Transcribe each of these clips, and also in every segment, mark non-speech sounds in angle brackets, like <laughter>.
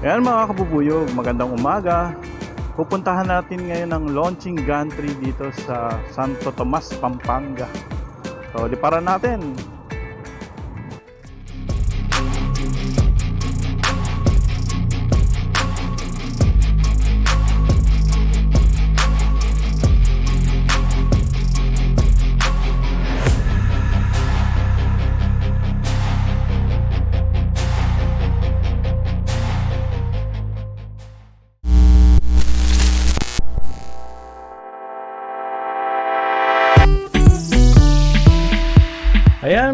Ayan mga kabubuyog, magandang umaga. Pupuntahan natin ngayon ang launching gantry dito sa Santo Tomas, Pampanga. So, di para natin.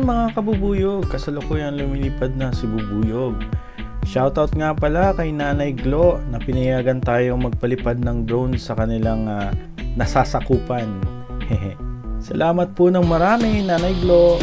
Mga kabubuyog, kasalukuyan lumilipad na si Bubuyog. Shoutout nga pala kay Nanay Glo na pinayagan tayo magpalipad ng drone sa kanilang ah, nasasakupan. <laughs> Salamat po ng marami Nanay Glo.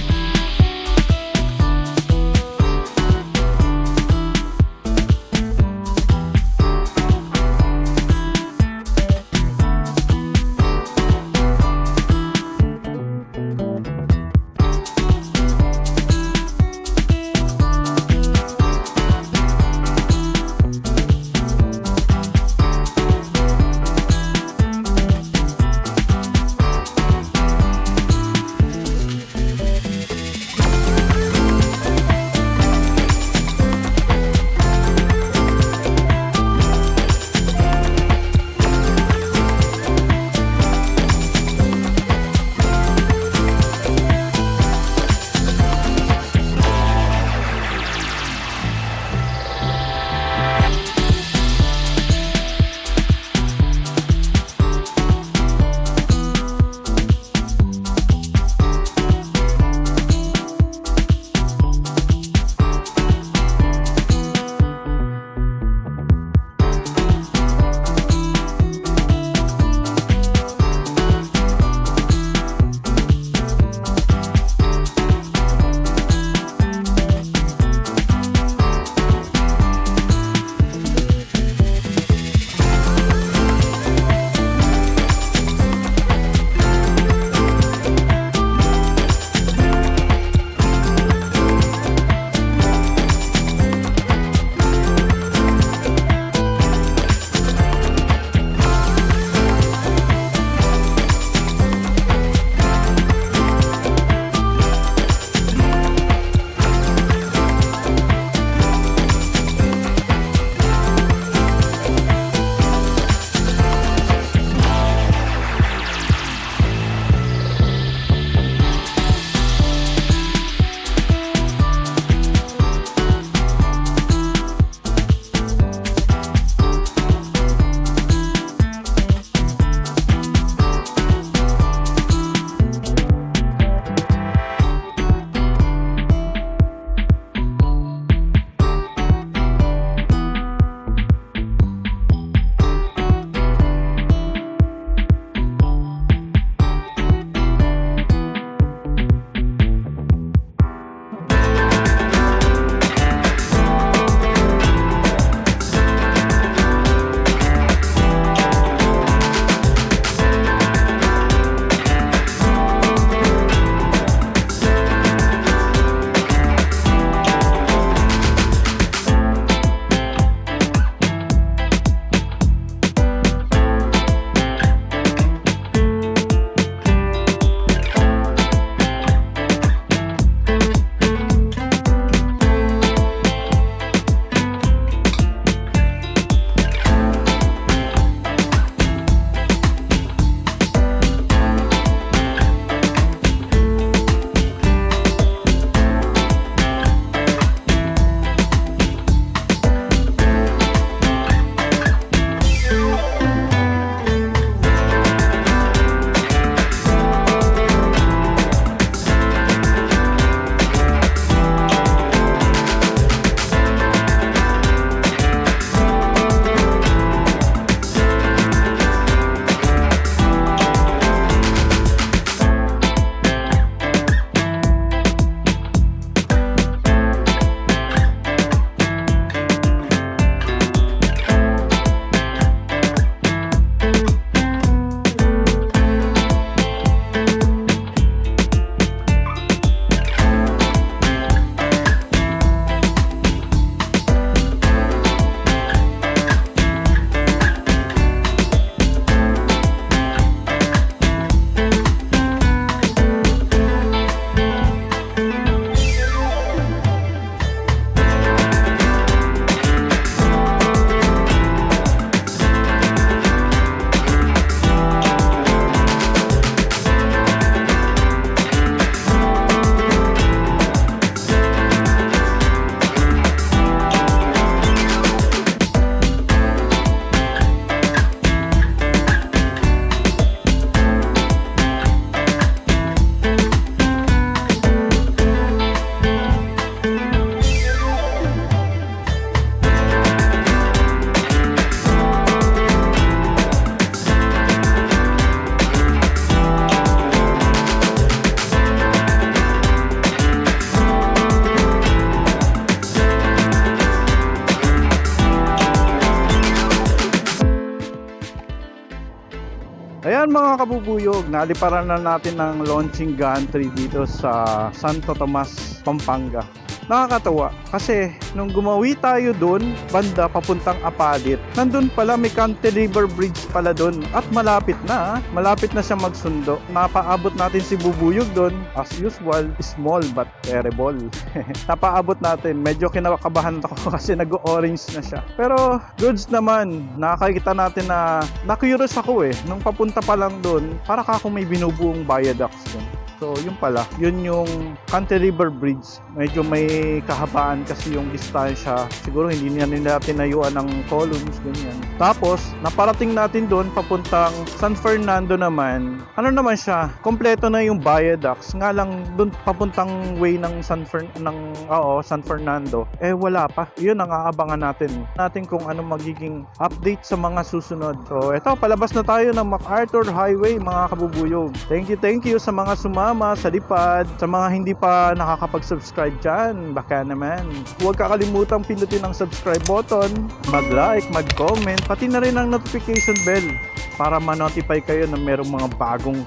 Ayan mga kabubuyog, naliparan na natin ng launching gantry dito sa Santo Tomas, Pampanga. Nakakatawa kasi nung gumawi tayo doon, banda papuntang Apalit, nandun pala may cantilever bridge pala doon at malapit na, ah. malapit na siya magsundo. Napaabot natin si Bubuyog doon, as usual, small but terrible. <laughs> Napaabot natin, medyo kinakabahan ako <laughs> kasi nag-orange na siya. Pero goods naman, nakakita natin na na-curious ako eh, nung papunta pa lang doon, para ka kung may binubuong viaducts doon. So, yun pala. Yun yung Cantilever Bridge. Medyo may kahabaan kasi yung distansya. Siguro hindi niya nila tinayuan ng columns, ganyan. Tapos, naparating natin doon papuntang San Fernando naman. Ano naman siya? Kompleto na yung viaducts. Nga lang doon papuntang way ng San Fer ng oo, San Fernando. Eh wala pa. Yun ang aabangan natin. Natin kung ano magiging update sa mga susunod. So, eto palabas na tayo ng MacArthur Highway mga kabubuyog. Thank you, thank you sa mga sumama sa lipad, sa mga hindi pa nakakapag-subscribe dyan. Baka naman. Huwag kakalimutan pindutin ang subscribe button, mag-like, mag-comment, pati na rin ang notification bell para ma-notify kayo na merong mga bagong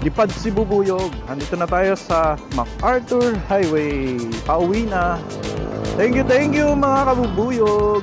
lipad si Bubuyog. Andito na tayo sa MacArthur Highway. Pauwi na. Thank you, thank you mga kabubuyog.